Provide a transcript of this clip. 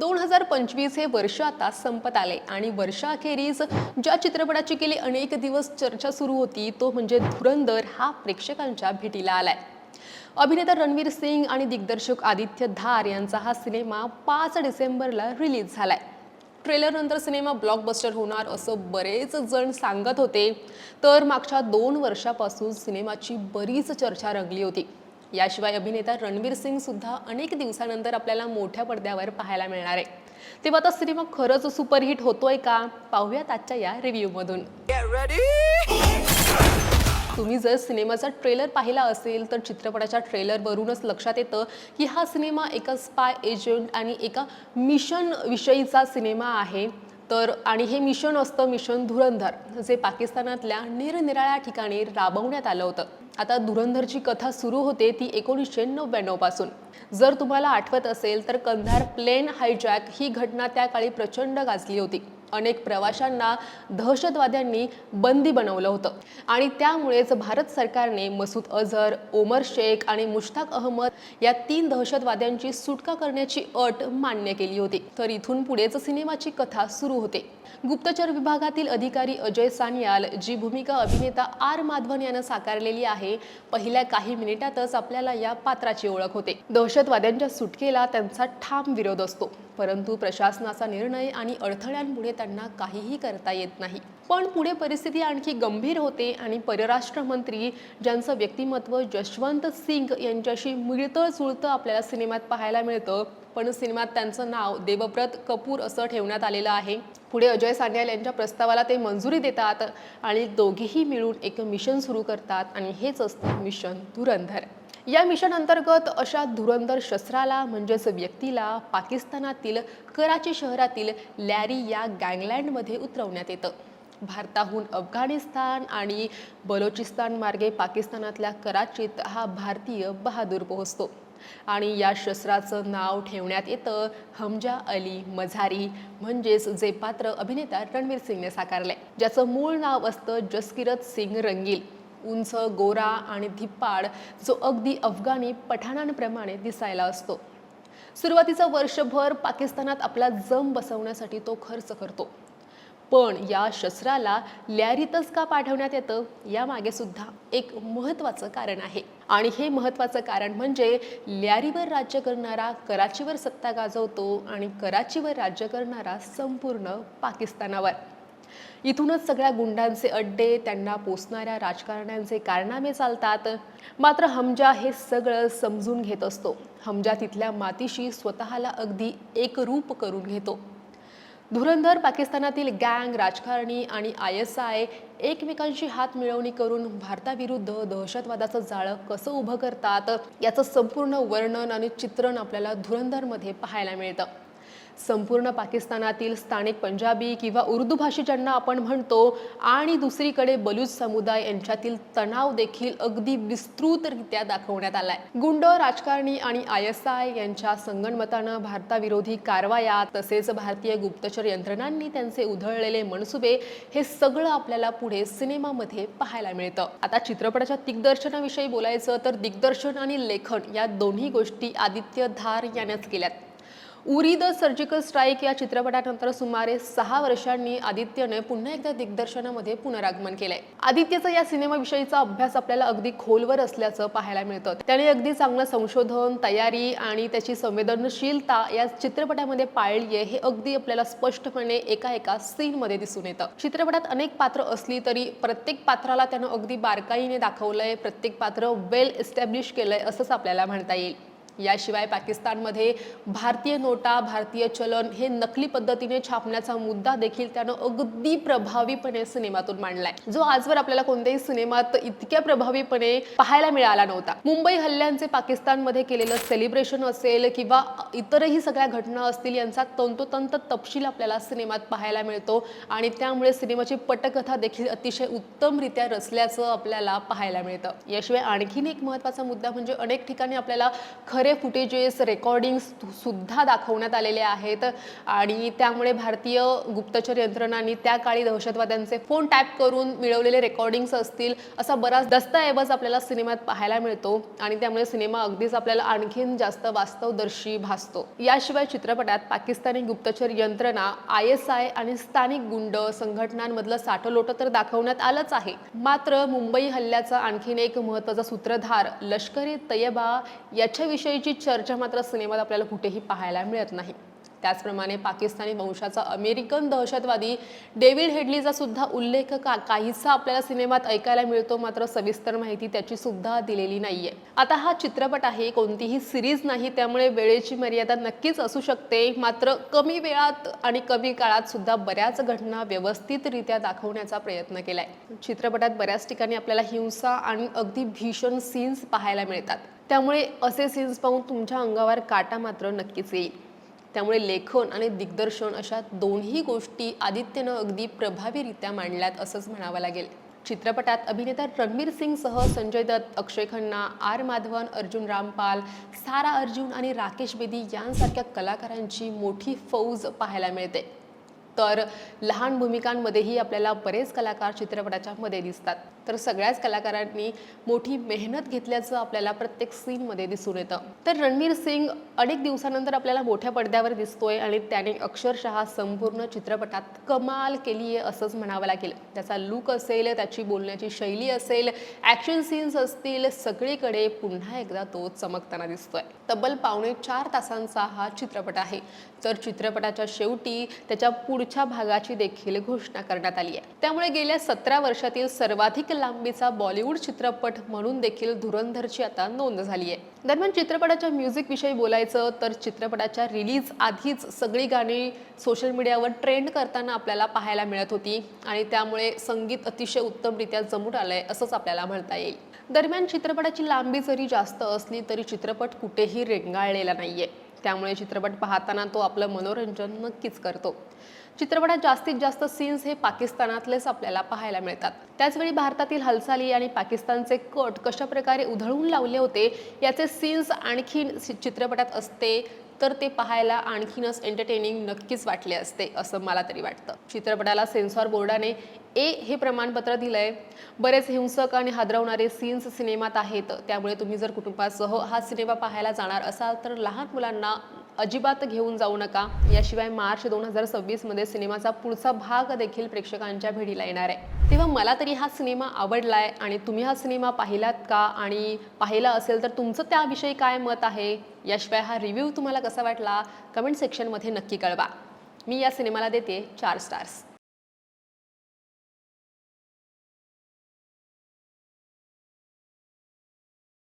दोन हजार पंचवीस हे वर्ष आता संपत आले आणि वर्षाखेरीज ज्या चित्रपटाची गेली अनेक दिवस चर्चा सुरू होती तो म्हणजे धुरंदर हा प्रेक्षकांच्या भेटीला आलाय. अभिनेता रणवीर सिंग आणि दिग्दर्शक आदित्य धार यांचा हा सिनेमा पाच डिसेंबरला रिलीज झालाय. ट्रेलरनंतर सिनेमा ब्लॉकबस्टर होणार असं बरेच जण सांगत होते तर मागच्या दोन वर्षापासून सिनेमाची बरीच चर्चा रंगली होती. याशिवाय अभिनेता रणवीर सिंग सुद्धा अनेक दिवसानंतर आपल्याला मोठ्या पडद्यावर पाहायला मिळणार आहे. तेव्हा आता सिनेमा खरंच सुपरहिट होतोय का? पाहूयात आजच्या या रिव्ह्यूमधून! तुम्ही जर सिनेमाचा ट्रेलर पाहिला असेल तर चित्रपटाच्या ट्रेलरवरूनच लक्षात येतं की हा सिनेमा एका स्पाय एजंट आणि एका मिशन विषयीचा सिनेमा आहे. तर आणि हे मिशन असतं मिशन धुरंधर जे पाकिस्तानातल्या निरनिराळ्या ठिकाणी राबवण्यात आलं होतं. आता धुरंधरची कथा सुरू होते ती एकोणीसशे नव्याण्णवपासून जर तुम्हाला आठवत असेल तर कंधार प्लेन हायजॅक ही घटना त्या काळी प्रचंड गाजली होती. अनेक प्रवाशांना दहशतवाद्यांनी बंदी बनवलं होतं. आणि त्यामुळेच भारत सरकारने मसूद अझहर ओमर शेख आणि मुश्ताक अहमद या तीन दहशतवाद्यांची सुटका करण्याची अट मान्य केली होती. तर इथून पुढेच सिनेमाची कथा सुरू होते. गुप्तचर विभागातील अधिकारी अजय सानियाल जी भूमिका अभिनेता आर माधवन यानं साकारलेली आहे पहिल्या काही मिनिटातच आपल्याला या पात्राची ओळख होते. दहशतवाद्यांच्या सुटकेला त्यांचा ठाम विरोध असतो. परंतु प्रशासनाचा निर्णय आणि अडथळ्यांमुळे त्यांना त्यांना काहीही करता येत नाही. पण पुढे परिस्थिती आणखी गंभीर होते आणि परराष्ट्र मंत्री ज्यांचं व्यक्तिमत्व जशवंत सिंग यांच्याशी मिळतं जुळतं आपल्याला सिनेमात पाहायला मिळतं पण सिनेमात त्यांचं नाव देवव्रत कपूर असं ठेवण्यात आलेलं आहे. पुढे अजय सान्याल यांच्या प्रस्तावाला ते मंजुरी देतात आणि दोघेही मिळून एक मिशन सुरू करतात आणि हेच असतं मिशन धुरंधर. या मिशन अंतर्गत अशा धुरंधर शस्त्राला म्हणजेच व्यक्तीला पाकिस्तानातील कराची शहरातील लॅरी या गँगलँडमध्ये उतरवण्यात येतं. भारताहून अफगाणिस्तान आणि बलोचिस्तान मार्गे पाकिस्तानातल्या कराचीत हा भारतीय बहादूर पोहोचतो. आणि या शस्त्राचं नाव ठेवण्यात येतं हमजा अली मझारी म्हणजेच जे पात्र अभिनेता रणवीर सिंगने साकारले ज्याचं मूळ नाव असतं जसकिरत सिंग रंगील. उंच गोरा आणि धिप्पाड जो अगदी अफगाणी पठाणांप्रमाणे दिसायला असतो. सुरुवातीचा वर्षभर पाकिस्तानात आपला जम बसवण्यासाठी तो खर्च करतो. पण या शस्त्राला लॅरीतच का पाठवण्यात येतं यामागे सुद्धा एक महत्त्वाचं कारण आहे. आणि हे महत्त्वाचं कारण म्हणजे लॅरीवर राज्य करणारा कराचीवर सत्ता गाजवतो आणि कराचीवर राज्य करणारा संपूर्ण पाकिस्तानावर. इथूनच सगळ्या गुंडांचे अड्डे त्यांना पोचणाऱ्या राजकारण्यांचे कारनामे चालतात. मात्र हमजा हे सगळं समजून घेत असतो. हमजा तिथल्या मातीशी स्वतःला अगदी एकरूप करून घेतो. धुरंधर पाकिस्तानातील गँग राजकारणी आणि आय एस आय एकमेकांशी हात मिळवणी करून भारताविरुद्ध दहशतवादाचं जाळं कसं उभं करतात याचं संपूर्ण वर्णन आणि चित्रण आपल्याला धुरंधरमध्ये पाहायला मिळतं. संपूर्ण पाकिस्तानातील स्थानिक पंजाबी किंवा उर्दू भाषी ज्यांना आपण म्हणतो आणि दुसरीकडे बलूच समुदाय यांच्यातील तणाव देखील अगदी विस्तृतरित्या दाखवण्यात आलाय. गुंड राजकारणी आणि आय एस आय यांच्या संगणमतानं भारताविरोधी कारवाया तसेच भारतीय गुप्तचर यंत्रणांनी त्यांचे उधळलेले मनसुबे हे सगळं आपल्याला पुढे सिनेमामध्ये पाहायला मिळतं. आता चित्रपटाच्या दिग्दर्शनाविषयी बोलायचं तर दिग्दर्शन आणि लेखन या दोन्ही गोष्टी आदित्य धार यानेच केल्यात. उरी द सर्जिकल स्ट्राईक या चित्रपटानंतर सुमारे सहा वर्षांनी आदित्यने पुन्हा एकदा दिग्दर्शनामध्ये पुनरागमन केलंय. आदित्यचा या सिनेमाविषयीचा अभ्यास आपल्याला अगदी खोलवर असल्याचं पाहायला मिळतं. त्याने अगदी चांगलं संशोधन तयारी आणि त्याची संवेदनशीलता या चित्रपटामध्ये पाळली आहे हे अगदी आपल्याला स्पष्टपणे एका एका सीनमध्ये दिसून येतं. चित्रपटात अनेक पात्र असली तरी प्रत्येक पात्राला त्यानं अगदी बारकाईने दाखवलंय प्रत्येक पात्र वेल एस्टॅब्लिश केलंय असंच आपल्याला म्हणता येईल. याशिवाय पाकिस्तानमध्ये भारतीय नोटा भारतीय चलन हे नकली पद्धतीने छापण्याचा मुद्दा देखील त्यानं अगदी प्रभावीपणे सिनेमातून मांडलाय. जो आजवर आपल्याला कोणत्याही सिनेमात इतक्या प्रभावीपणे पाहायला मिळाला नव्हता. मुंबई हल्ल्यांचे पाकिस्तानमध्ये केलेलं सेलिब्रेशन असेल किंवा इतरही सगळ्या घटना असतील यांचा तंतोतंत तपशील आपल्याला सिनेमात पाहायला मिळतो आणि त्यामुळे सिनेमाची पटकथा देखील अतिशय उत्तमरित्या रचल्याचं आपल्याला पाहायला मिळतं. याशिवाय आणखीन एक महत्त्वाचा मुद्दा म्हणजे अनेक ठिकाणी आपल्याला खरे खरे फुटेजेस रेकॉर्डिंग्स सुद्धा दाखवण्यात आलेले आहेत. आणि त्यामुळे भारतीय गुप्तचर यंत्रणांनी त्या काळी दहशतवाद्यांचे फोन टॅप करून मिळवलेले रेकॉर्डिंग्स असतील असा बराच दस्तऐवज आपल्याला सिनेमात पाहायला मिळतो. आणि त्यामुळे सिनेमा अगदीच आपल्याला आणखीन जास्त वास्तवदर्शी भासतो. याशिवाय चित्रपटात पाकिस्तानी गुप्तचर यंत्रणा आय एस आय आणि स्थानिक गुंड संघटनांमधलं साठलोट तर दाखवण्यात आलंच आहे. मात्र मुंबई हल्ल्याचा आणखीन एक महत्त्वाचा सूत्रधार लष्करी तयबा याच्याविषयी याच्याविषयीची चर्चा मात्र सिनेमात आपल्याला कुठेही पाहायला मिळत नाही. त्याचप्रमाणे पाकिस्तानी वंशाचा अमेरिकन दहशतवादी डेव्हिड हेडलीचा सुद्धा उल्लेख का काहीसा आपल्याला सिनेमात ऐकायला मिळतो मात्र सविस्तर माहिती त्याची सुद्धा दिलेली नाहीये. आता हा चित्रपट आहे कोणतीही सिरीज नाही त्यामुळे वेळेची मर्यादा नक्कीच असू शकते. मात्र कमी वेळात आणि कमी काळात सुद्धा बऱ्याच घटना व्यवस्थितरित्या दाखवण्याचा प्रयत्न केलाय. चित्रपटात बऱ्याच ठिकाणी आपल्याला हिंसा आणि अगदी भीषण सीन्स पाहायला मिळतात. त्यामुळे असे सीन्स पाहून तुमच्या अंगावर काटा मात्र नक्कीच येईल. त्यामुळे लेखन आणि दिग्दर्शन अशा दोन्ही गोष्टी आदित्यनं अगदी प्रभावीरित्या मांडल्यात असंच म्हणावं लागेल. चित्रपटात अभिनेता रणवीर सिंगसह संजय दत्त अक्षय खन्ना आर माधवन अर्जुन रामपाल सारा अर्जुन आणि राकेश बेदी यांसारख्या कलाकारांची मोठी फौज पाहायला मिळते. तर लहान भूमिकांमध्येही आपल्याला बरेच कलाकार चित्रपटाच्या मध्ये दिसतात. तर सगळ्याच कलाकारांनी मोठी मेहनत घेतल्याचं आपल्याला प्रत्येक सीनमध्ये दिसून येतं. तर रणवीर सिंग अनेक दिवसानंतर आपल्याला मोठ्या पडद्यावर दिसतोय आणि त्याने अक्षरशः संपूर्ण चित्रपटात कमाल केली आहे असंच म्हणावं लागेल. त्याचा लुक असेल त्याची बोलण्याची शैली असेल ॲक्शन सीन्स असतील सगळीकडे पुन्हा एकदा तो चमकताना दिसतोय. तब्बल पावणे चार तासांचा हा चित्रपट आहे. तर चित्रपटाच्या शेवटी त्याच्या पुढच्या भागाची देखील घोषणा करण्यात आली आहे. त्यामुळे गेल्या सतरा वर्षातील सर्वाधिक लांबीचा बॉलिवूड चित्रपट म्हणून देखील धुरंधरची आता नोंद झाली आहे. दरम्यान चित्रपटाच्या म्युझिक विषयी बोलायचं तर चित्रपटाच्या रिलीज आधीच सगळी गाणी सोशल मीडियावर ट्रेंड करताना आपल्याला पाहायला मिळत होती आणि त्यामुळे संगीत अतिशय उत्तमरित्या जमून आलंय असंच आपल्याला म्हणता येईल. दरम्यान चित्रपटाची लांबी जरी जास्त असली तरी चित्रपट कुठेही रेंगाळलेला नाहीये. त्यामुळे चित्रपट पाहताना तो आपलं मनोरंजन नक्कीच करतो. चित्रपटात जास्तीत जास्त सीन्स हे पाकिस्तानातलेच आपल्याला पाहायला मिळतात. त्याचवेळी भारतातील हालचाली आणि पाकिस्तानचे कट कशा प्रकारे उधळून लावले होते याचे सीन्स आणखीन चित्रपटात असते तर ते पाहायला आणखीनच एंटरटेनिंग नक्कीच वाटले असते असं मला तरी वाटतं. चित्रपटाला सेन्सॉर बोर्डाने ए हे प्रमाणपत्र दिलंय. बरेच हिंसक आणि हादरवणारे सीन्स सिनेमात आहेत त्यामुळे तुम्ही जर कुटुंबासह हा सिनेमा पाहायला जाणार असाल तर लहान मुलांना अजिबात घेऊन जाऊ नका. याशिवाय मार्च दोन हजार सव्वीसमध्ये सिनेमाचा पुढचा भाग देखील प्रेक्षकांच्या भेटीला येणार आहे. तेव्हा मला तरी हा सिनेमा आवडलाय आणि तुम्ही हा सिनेमा पाहिलात का? आणि पाहिला असेल तर तुमचं त्याविषयी काय मत आहे? याशिवाय हा रिव्ह्यू तुम्हाला कसा वाटला? कमेंट सेक्शनमध्ये नक्की कळवा. मी या सिनेमाला देते चार स्टार्स.